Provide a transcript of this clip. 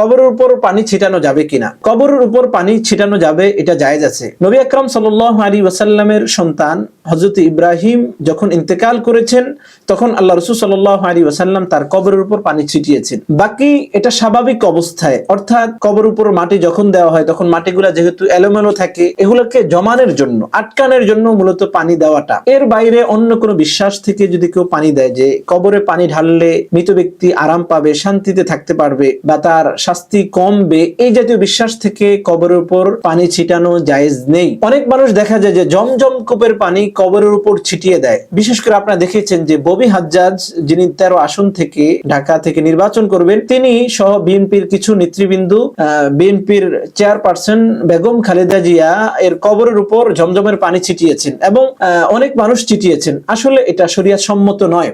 কবরের উপর পানি ছিটানো যাবে কিনা? কবরের উপর পানি ছিটানো যাবে, এটা জায়েজ আছে। নবী আকরাম সাল্লাল্লাহু আলাইহি ওয়াসাল্লামের সন্তান, হযরত ইব্রাহিম যখন ইন্তেকাল করেছেন, তখন আল্লাহ রাসূল সাল্লাল্লাহু আলাইহি ওয়াসাল্লাম তার কবরের উপর পানি ছিটিয়েছেন। বাকি এটা স্বাভাবিক অবস্থায়, অর্থাৎ কবরের উপর মাটি যখন দেওয়া হয়, তখন মাটিগুলা যেহেতু এলোমেলো থাকে, এগুলোকে জমানের জন্য, আটকানের জন্য মূলত পানি দেওয়াটা। এর বাইরে অন্য কোনো বিশ্বাস থেকে যদি কেউ পানি দেয় যে, কবরে পানি ঢাললে মৃত ব্যক্তি আরাম পাবে, শান্তিতে থাকতে পারবে, বা তার শাস্তি কমবে। এই জাতীয় বিশ্বাস থেকে কবরের উপর পানি ছিটানো জায়েজ নেই। অনেক মানুষ দেখা যায় যে জমজম কূপের পানি কবরের উপর ছিটিয়ে দেয়। বিশেষ করে আপনারা দেখেছেন যে ববি হাজ্জাজ, যিনি তেরো আসন থেকে ঢাকা থেকে নির্বাচন করবেন, তিনি সহ বিএনপির কিছু নেতৃবৃন্দ বিএনপির চেয়ারপারসন বেগম খালেদা জিয়া এর কবরের উপর জমজমের পানি ছিটিয়েছেন এবং অনেক মানুষ ছিটিয়েছেন। আসলে এটা শরিয়াত সম্মত নয়।